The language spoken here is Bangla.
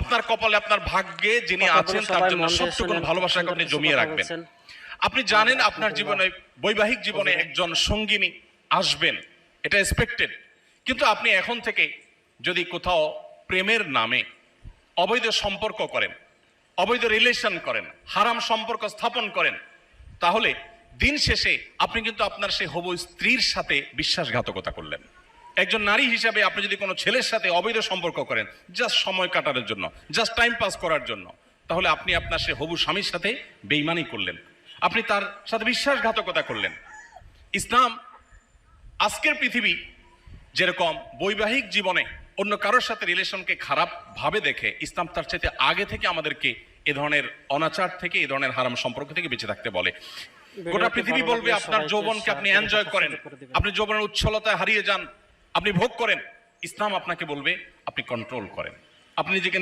আপনার কপালে আপনার ভাগ্যে যিনি আছেন তার জন্য সবটুকুন ভালোবাসাকে আপনি জমিয়ে রাখবেন। আপনি জানেন আপনার জীবনে বৈবাহিক জীবনে একজন সঙ্গিনী আসবেন এটা এক্সপেক্টেড কিন্তু আপনি এখন থেকে যদি কোথাও প্রেমের নামে অবৈধ সম্পর্ক করেন অবৈধ রিলেশন করেন হারাম সম্পর্ক স্থাপন করেন তাহলে দিন শেষে আপনি কিন্তু আপনার সেই হবু স্ত্রীর সাথে বিশ্বাসঘাতকতা করলেন। একজন নারী হিসাবে আপনি যদি কোনো ছেলের সাথে অবৈধ সম্পর্ক করেন জাস্ট সময় কাটানোর জন্য জাস্ট টাইম পাস করার জন্য তাহলে আপনি আপনার সে হবু স্বামীর সাথে বেইমানি করলেন। আপনি তার সাথে বিশ্বাসঘাতকতা করলেন। ইসলাম আজকের পৃথিবী যেরকম বৈবাহিক জীবনে অন্য কারোর সাথে রিলেশনকে খারাপ ভাবে দেখে ইসলাম তার চাইতে আগে থেকে আমাদেরকে এ ধরনের অনাচার থেকে এ ধরনের হারাম সম্পর্ক থেকে বেঁচে থাকতে বলে। গোটা পৃথিবী বলবে আপনার যৌবনকে আপনি এনজয় করেন। আপনি যৌবনের উচ্ছলতায় হারিয়ে যান। আপনি ভোগ করেন ইসলাম আপনাকে বলবে আপনি কন্ট্রোল করেন। আপনি নিজেকে